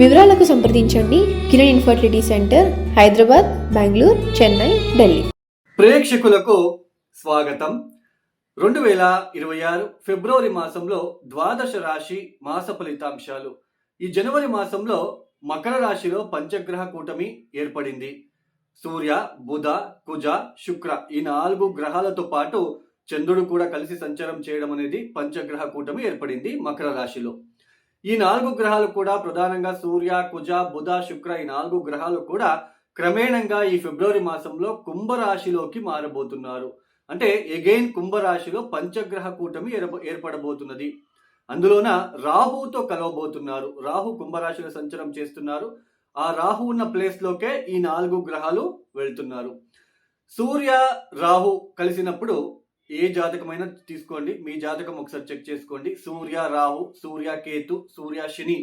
వివరాలకు సంప్రదించండి Kiran infertility centre Hyderabad Bengaluru Chennai Delhi. ప్రేక్షకులకు స్వాగతం. రెండు వేల ఇరవై ఆరు ఫిబ్రవరి మాసంలో ద్వాదశ రాశి మాస ఫలితాంశాలు. ఈ జనవరి మాసంలో మకర రాశిలో పంచగ్రహ కూటమి ఏర్పడింది. సూర్య బుధ కుజ శుక్ర ఈ నాలుగు గ్రహాలతో పాటు చంద్రుడు కూడా కలిసి సంచారం చేయడం అనేది పంచగ్రహ కూటమి ఏర్పడింది మకర రాశిలో. ఈ నాలుగు గ్రహాలు కూడా ప్రధానంగా సూర్య కుజ బుధ శుక్ర ఈ నాలుగు గ్రహాలు కూడా క్రమేణంగా ఈ ఫిబ్రవరి మాసంలో కుంభరాశిలోకి మారబోతున్నారు. అంటే ఎగైన్ కుంభరాశిలో పంచగ్రహ కూటమి ఏర్ప- ఏర్పడబోతున్నది. అందులోన రాహుతో కలవబోతున్నారు. రాహు కుంభరాశిలో సంచారం చేస్తున్నారు. ఆ రాహు ఉన్న ప్లేస్లోకే ఈ నాలుగు గ్రహాలు వెళ్తున్నారు. సూర్య రాహు కలిసినప్పుడు ఏ జాతకమైనా తీసుకోండి. మీ జాతకం ఒకసారి చెక్ చేసుకోండి. సూర్య రాహు సూర్య కేతు సూర్య శని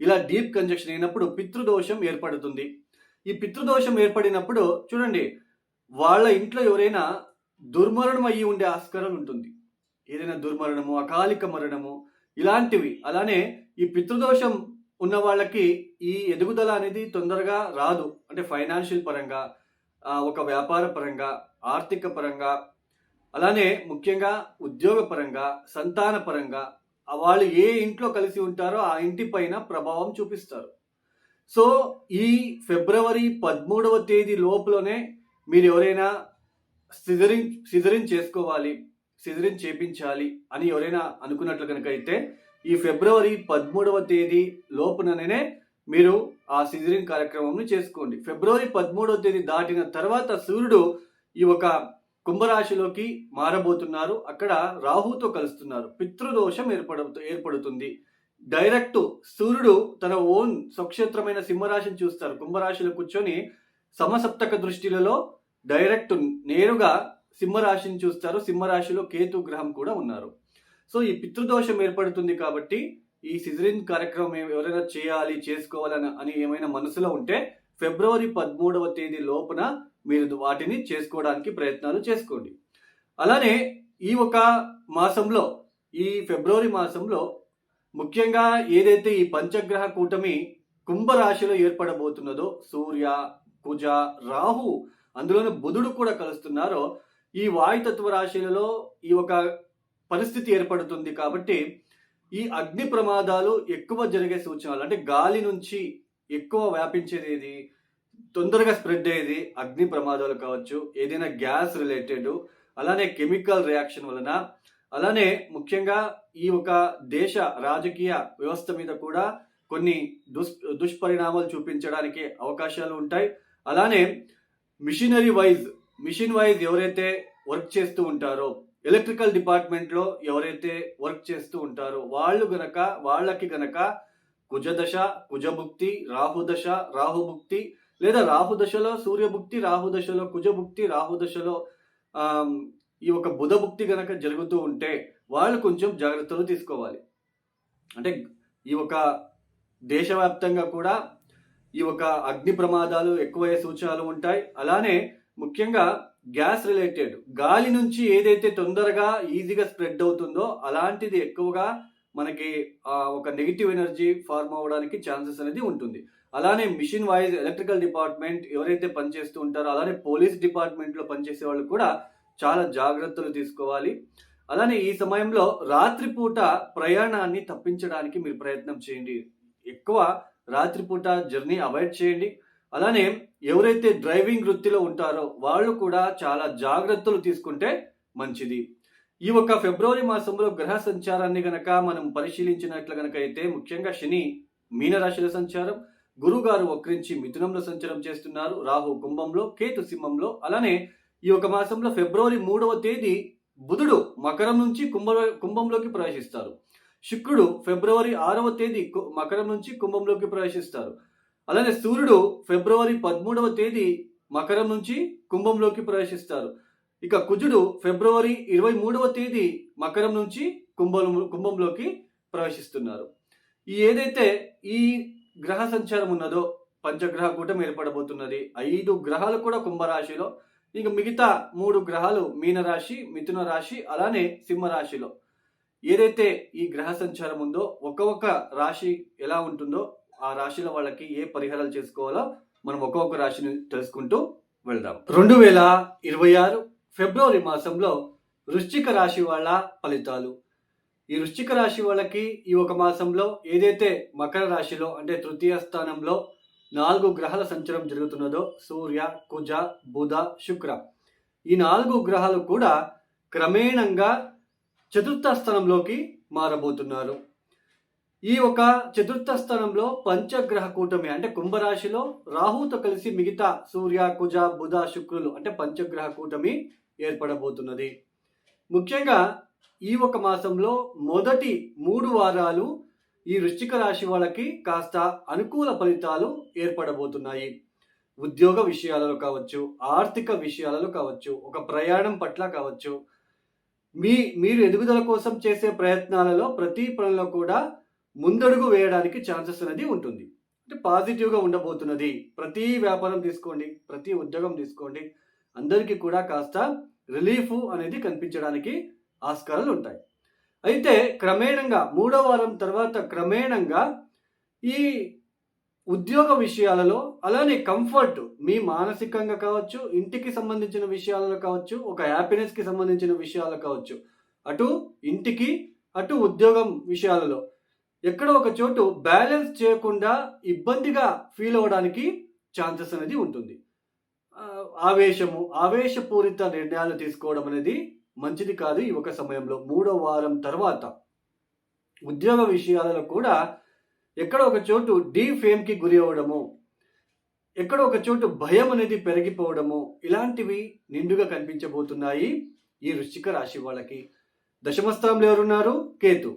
ఇలా డీప్ కంజక్షన్ అయినప్పుడు పితృదోషం ఏర్పడుతుంది. ఈ పితృదోషం ఏర్పడినప్పుడు చూడండి వాళ్ళ ఇంట్లో ఎవరైనా దుర్మరణం అయ్యి ఉండే ఆస్కారం ఉంటుంది. ఏదైనా దుర్మరణము అకాలిక మరణము ఇలాంటివి. అలానే ఈ పితృదోషం ఉన్న వాళ్ళకి ఈ ఎదుగుదల అనేది తొందరగా రాదు. అంటే ఫైనాన్షియల్ పరంగా ఒక వ్యాపార పరంగా ఆర్థిక పరంగా అలానే ముఖ్యంగా ఉద్యోగపరంగా సంతానపరంగా సంతాన పరంగా వాళ్ళు ఏ ఇంట్లో కలిసి ఉంటారో ఆ ఇంటి పైన ప్రభావం చూపిస్తారు. సో ఈ ఫిబ్రవరి పదమూడవ తేదీ లోపలనే మీరు ఎవరైనా సిజరింగ్ సిజరింగ్ చేసుకోవాలి సిజరింగ్ చేపించాలి అని ఎవరైనా అనుకున్నట్లు కనుక అయితే ఈ ఫిబ్రవరి పదమూడవ తేదీ లోపుననే మీరు ఆ సిజరింగ్ కార్యక్రమం చేసుకోండి. ఫిబ్రవరి పదమూడవ తేదీ దాటిన తర్వాత సూర్యుడు ఈ ఒక కుంభరాశిలోకి మారబోతున్నారు. అక్కడ రాహుతో కలుస్తున్నారు. పితృదోషం ఏర్పడు ఏర్పడుతుంది. డైరెక్ట్ సూర్యుడు తన ఓన్ స్వక్షేత్రమైన సింహరాశిని చూస్తారు. కుంభరాశిలో కూర్చొని సమసప్తక దృష్టిలలో డైరెక్ట్ నేరుగా సింహరాశిని చూస్తారు. సింహరాశిలో కేతు గ్రహం కూడా ఉన్నారు. సో ఈ పితృదోషం ఏర్పడుతుంది కాబట్టి ఈ సిజరిన్ కార్యక్రమం ఎవరైనా చేయాలి చేసుకోవాలని అని ఏమైనా మనసులో ఉంటే ఫిబ్రవరి పదమూడవ తేదీ లోపున మీరు వాటిని చేసుకోవడానికి ప్రయత్నాలు చేసుకోండి. అలానే ఈ ఒక మాసంలో ఈ ఫిబ్రవరి మాసంలో ముఖ్యంగా ఏదైతే ఈ పంచగ్రహ కూటమి కుంభరాశిలో ఏర్పడబోతున్నదో సూర్య కుజ రాహు అందులోనే బుధుడు కూడా కలుస్తున్నారో ఈ వాయుతత్వ రాశులలో ఈ ఒక పరిస్థితి ఏర్పడుతుంది కాబట్టి ఈ అగ్ని ప్రమాదాలు ఎక్కువ జరిగే సూచనలు అంటే గాలి నుంచి ఎక్కువ వ్యాపించేది ఏది? తొందరగా స్ప్రెడ్ అయ్యేది అగ్ని ప్రమాదాలు కావచ్చు ఏదైనా గ్యాస్ రిలేటెడ్ అలానే కెమికల్ రియాక్షన్ వలన అలానే ముఖ్యంగా ఈ ఒక దేశ రాజకీయ వ్యవస్థ మీద కూడా కొన్ని దుష్ దుష్పరిణామాలు చూపించడానికి అవకాశాలు ఉంటాయి. అలానే మిషనరీ వైజ్ మిషన్ వైజ్ ఎవరైతే వర్క్ చేస్తూ ఉంటారో ఎలక్ట్రికల్ డిపార్ట్మెంట్లో ఎవరైతే వర్క్ చేస్తూ ఉంటారో వాళ్ళు గనక వాళ్ళకి గనక కుజదశ కుజభుక్తి రాహుదశ రాహుభుక్తి లేదా రాహుదశలో సూర్యభుక్తి రాహుదశలో కుజభుక్తి రాహుదశలో దశలో ఈ ఒక బుధభుక్తి గనక జరుగుతూ ఉంటే వాళ్ళు కొంచెం జాగ్రత్తలు తీసుకోవాలి. అంటే ఈ ఒక దేశవ్యాప్తంగా కూడా ఈ ఒక అగ్ని ప్రమాదాలు ఎక్కువయ్యే సూచనలు ఉంటాయి. అలానే ముఖ్యంగా గ్యాస్ రిలేటెడ్ గాలి నుంచి ఏదైతే తొందరగా ఈజీగా స్ప్రెడ్ అవుతుందో అలాంటిది ఎక్కువగా మనకి ఒక నెగిటివ్ ఎనర్జీ ఫార్మ్ అవ్వడానికి ఛాన్సెస్ అనేది ఉంటుంది. అలానే మిషన్ వైజ్ ఎలక్ట్రికల్ డిపార్ట్మెంట్ ఎవరైతే పనిచేస్తూ ఉంటారో అలానే పోలీస్ డిపార్ట్మెంట్లో పనిచేసే వాళ్ళు కూడా చాలా జాగ్రత్తలు తీసుకోవాలి. అలానే ఈ సమయంలో రాత్రిపూట ప్రయాణాన్ని తప్పించడానికి మీరు ప్రయత్నం చేయండి. ఎక్కువ రాత్రిపూట జర్నీ అవాయిడ్ చేయండి. అలానే ఎవరైతే డ్రైవింగ్ వృత్తిలో ఉంటారో వాళ్ళు కూడా చాలా జాగ్రత్తలు తీసుకుంటే మంచిది. ఈ ఒక ఫిబ్రవరి మాసంలో గ్రహ సంచారాన్ని గనక మనం పరిశీలించినట్లు గనక అయితే ముఖ్యంగా శని మీనరాశిలో సంచారం గురుగారు వక్రించి మిథునంలో సంచారం చేస్తున్నారు. రాహు కుంభంలో కేతు సింహంలో. అలానే ఈ ఒక మాసంలో ఫిబ్రవరి మూడవ తేదీ బుధుడు మకరం నుంచి కుంభ కుంభంలోకి ప్రవేశిస్తారు. శుక్రుడు ఫిబ్రవరి ఆరవ తేదీ కు- మకరం నుంచి కుంభంలోకి ప్రవేశిస్తారు. అలానే సూర్యుడు ఫిబ్రవరి పదమూడవ తేదీ మకరం నుంచి కుంభంలోకి ప్రవేశిస్తారు. ఇక కుజుడు ఫిబ్రవరి ఇరవై మూడవ తేదీ మకరం నుంచి కుంభం కుంభంలోకి ప్రవేశిస్తున్నారు. ఈ ఏదైతే ఈ గ్రహ సంచారం ఉన్నదో పంచగ్రహ కూటమి ఏర్పడబోతున్నది. ఐదు గ్రహాలు కూడా కుంభరాశిలో. ఇక మిగతా మూడు గ్రహాలు మీనరాశి మిథున రాశి అలానే సింహరాశిలో. ఏదైతే ఈ గ్రహ సంచారం ఉందో ఒక్కొక్క రాశి ఎలా ఉంటుందో ఆ రాశిల వాళ్ళకి ఏ పరిహారాలు చేసుకోవాలో మనం ఒక్కొక్క రాశిని తెలుసుకుంటూ వెళ్దాం. రెండు వేల ఇరవై ఆరు ఫిబ్రవరి మాసంలో వృశ్చిక రాశి వాళ్ళ ఫలితాలు. ఈ వృశ్చిక రాశి వాళ్ళకి ఈ ఒక మాసంలో ఏదైతే మకర రాశిలో అంటే తృతీయ స్థానంలో నాలుగు గ్రహాల సంచారం జరుగుతున్నదో సూర్య కుజ బుధ శుక్ర. ఈ నాలుగు గ్రహాలు కూడా క్రమేణంగా చతుర్థ స్థానంలోకి మారబోతున్నారు. ఈ ఒక చతుర్థ స్థానంలో పంచగ్రహ కూటమి అంటే కుంభరాశిలో రాహుతో కలిసి మిగతా సూర్య కుజ బుధ శుక్రులు అంటే పంచగ్రహ కూటమి ఏర్పడబోతున్నది. ముఖ్యంగా ఈ ఒక మాసంలో మొదటి మూడు వారాలు ఈ వృశ్చిక రాశి వాళ్ళకి కాస్త అనుకూల ఫలితాలు ఏర్పడబోతున్నాయి. ఉద్యోగ విషయాలలో కావచ్చు ఆర్థిక విషయాలలో కావచ్చు ఒక ప్రయాణం పట్ల కావచ్చు మీ మీరు ఎదుగుదల కోసం చేసే ప్రయత్నాలలో ప్రతి పనిలో కూడా ముందడుగు వేయడానికి ఛాన్సెస్ అనేది ఉంటుంది. అంటే పాజిటివ్గా ఉండబోతున్నది. ప్రతి వ్యాపారం తీసుకోండి ప్రతి ఉద్యోగం తీసుకోండి. అందరికీ కూడా కాస్త రిలీఫ్ అనేది కనిపించడానికి ఆస్కారాలు ఉంటాయి అయితే క్రమేణంగా మూడో వారం తర్వాత క్రమేణంగా ఈ ఉద్యోగ విషయాలలో అలానే కంఫర్ట్ మీ మానసికంగా కావచ్చు ఇంటికి సంబంధించిన విషయాలలో కావచ్చు ఒక హ్యాపీనెస్కి సంబంధించిన విషయాలు కావచ్చు అటు ఇంటికి అటు ఉద్యోగం విషయాలలో ఎక్కడో ఒక చోటు బ్యాలెన్స్ చేయకుండా ఇబ్బందిగా ఫీల్ అవ్వడానికి ఛాన్సెస్ అనేది ఉంటుంది. ఆవేశము ఆవేశపూరిత నిర్ణయాలు తీసుకోవడం అనేది మంచిది కాదు ఈ ఒక సమయంలో. మూడో వారం తర్వాత ఉద్యోగ విషయాలలో కూడా ఎక్కడ ఒక చోటు డీ ఫేమ్కి గురి అవ్వడము ఎక్కడ ఒక చోటు భయం అనేది పెరిగిపోవడము ఇలాంటివి నిండుగా కనిపించబోతున్నాయి ఈ వృశ్చిక రాశి వాళ్ళకి. దశమ స్థానంలో ఎవరున్నారు? కేతు.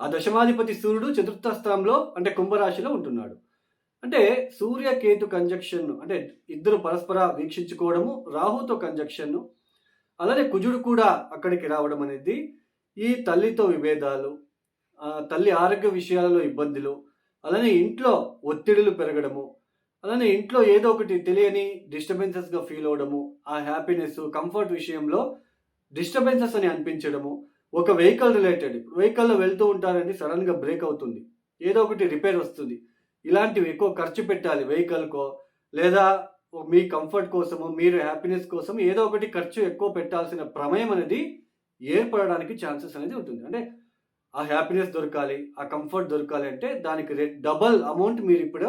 ఆ దశమాధిపతి సూర్యుడు చతుర్థ స్థానంలో అంటే కుంభరాశిలో ఉంటున్నాడు. అంటే సూర్య కేతు కంజక్షన్ అంటే ఇద్దరు పరస్పర వీక్షించుకోవడము రాహుతో కంజక్షన్ అలానే కుజుడు కూడా అక్కడికి రావడం అనేది ఈ తల్లితో విభేదాలు తల్లి ఆరోగ్య విషయాలలో ఇబ్బందులు అలానే ఇంట్లో ఒత్తిడులు పెరగడము అలానే ఇంట్లో ఏదో ఒకటి తెలియని డిస్టర్బెన్సెస్గా ఫీల్ అవ్వడము ఆ హ్యాపీనెస్ కంఫర్ట్ విషయంలో డిస్టర్బెన్సెస్ అని అనిపించడము ఒక వెహికల్ రిలేటెడ్ వెహికల్లో వెళ్తూ ఉంటారని సడన్గా బ్రేక్ అవుతుంది ఏదో ఒకటి రిపేర్ వస్తుంది ఇలాంటివి ఎక్కువ ఖర్చు పెట్టాలి వెహికల్కో లేదా మీ కంఫర్ట్ కోసము మీరు హ్యాపీనెస్ కోసం ఏదో ఒకటి ఖర్చు ఎక్కువ పెట్టాల్సిన ప్రమేయం అనేది ఏర్పడడానికి ఛాన్సెస్ అనేది ఉంటుంది. అంటే ఆ హ్యాపీనెస్ దొరకాలి ఆ కంఫర్ట్ దొరకాలి అంటే దానికి డబల్ అమౌంట్ మీరు ఇప్పుడు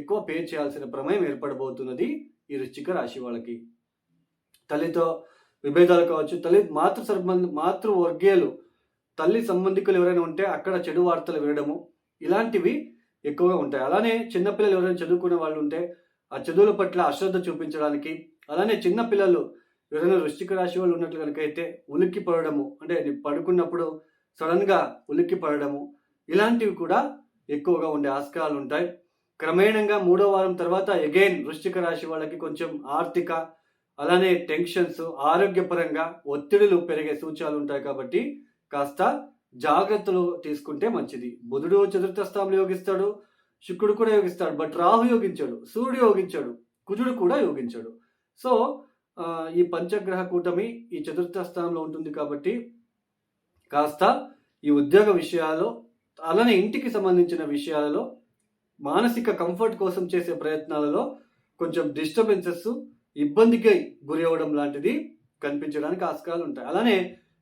ఎక్కువ పే చేయాల్సిన ప్రమేయం ఏర్పడబోతున్నది ఈ వృశ్చిక రాశి వాళ్ళకి. తల్లితో విభేదాలు కావచ్చు తల్లి మాతృ సంబంధ మాతృ వర్గీయులు తల్లి సంబంధికులు ఎవరైనా ఉంటే అక్కడ చెడు వార్తలు వినడము ఇలాంటివి ఎక్కువగా ఉంటాయి. అలానే చిన్నపిల్లలు ఎవరైనా చదువుకునే వాళ్ళు ఉంటే ఆ చదువుల పట్ల అశ్రద్ధ చూపించడానికి అలానే చిన్న పిల్లలు ఎవరైనా వృష్టిక రాశి వాళ్ళు ఉన్నట్లు కనుక అయితే ఉలిక్కి పడడము అంటే పడుకున్నప్పుడు సడన్గా ఉలిక్కి పడడము ఇలాంటివి కూడా ఎక్కువగా ఉండే ఆస్కారాలు ఉంటాయి. క్రమేణంగా మూడో వారం తర్వాత అగైన్ వృష్టిక రాశి వాళ్ళకి కొంచెం ఆర్థిక అలానే టెన్షన్స్ ఆరోగ్యపరంగా ఒత్తిడులు పెరిగే సూచనలు ఉంటాయి కాబట్టి కాస్త జాగ్రత్తలు తీసుకుంటే మంచిది. బుధుడు చతుర్థ స్థానంలో యోగిస్తాడు శుక్రుడు కూడా యోగిస్తాడు బట్ రాహు యోగించాడు సూర్యుడు యోగించాడు కుజుడు కూడా యోగించాడు. సో ఈ పంచగ్రహ కూటమి ఈ చతుర్థ స్థానంలో ఉంటుంది కాబట్టి కాస్త ఈ ఉద్యోగ విషయాల్లో అలానే ఇంటికి సంబంధించిన విషయాలలో మానసిక కంఫర్ట్ కోసం చేసే ప్రయత్నాలలో కొంచెం డిస్టర్బెన్సెస్ ఇబ్బందికి గురి అవ్వడం లాంటిది కనిపించడానికి ఆస్కారాలు ఉంటాయి. అలానే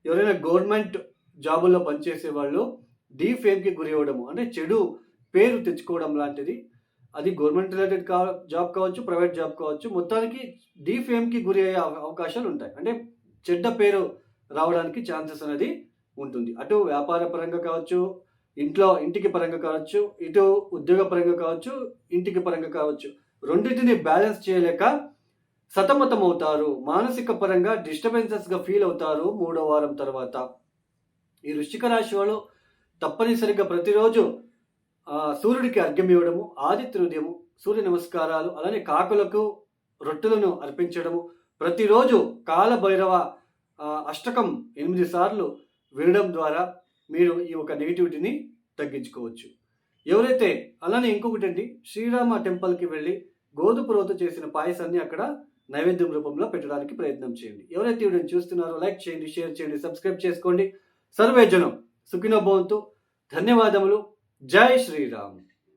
ఎవరైనా గవర్నమెంట్ జాబుల్లో పనిచేసే వాళ్ళు డీ ఫేమ్కి గురి అవ్వడము అంటే చెడు పేరు తెచ్చుకోవడం లాంటిది. అది గవర్నమెంట్ రిలేటెడ్ కా జాబ్ కావచ్చు ప్రైవేట్ జాబ్ కావచ్చు మొత్తానికి డీఫేమ్కి గురి అయ్యే అవకాశాలు ఉంటాయి. అంటే చెడ్డ పేరు రావడానికి ఛాన్సెస్ అనేది ఉంటుంది. అటు వ్యాపార పరంగా కావచ్చు ఇంట్లో ఇంటికి పరంగా కావచ్చు ఇటు ఉద్యోగ పరంగా కావచ్చు ఇంటికి పరంగా కావచ్చు. రెండింటిని బ్యాలెన్స్ చేయలేక సతమతం అవుతారు మానసిక పరంగా డిస్టర్బెన్సెస్గా ఫీల్ అవుతారు మూడో వారం తర్వాత. ఈ వృశ్చిక రాశి వాళ్ళు తప్పనిసరిగా ప్రతిరోజు సూర్యుడికి అర్ఘ్యం ఇవ్వడము ఆదిత్య హృదయము సూర్య నమస్కారాలు అలానే కాకులకు రొట్టెలను అర్పించడము. ప్రతిరోజు కాలభైరవ అష్టకం ఎనిమిది సార్లు వినడం ద్వారా మీరు ఈ యొక్క నెగిటివిటీని తగ్గించుకోవచ్చు. ఎవరైతే అలానే ఇంకొకటి అండి శ్రీరామ టెంపుల్కి వెళ్ళి గోధుమ రోత చేసిన పాయసాన్ని అక్కడ నైవేద్యం రూపంలో పెట్టడానికి ప్రయత్నం చేయండి. ఎవరైతే ఈ వీడియోని చూస్తున్నారో లైక్ చేయండి షేర్ చేయండి సబ్స్క్రైబ్ చేసుకోండి. సర్వే జనం సుఖినో భవంతు ధన్యవాదములు జై శ్రీరామ్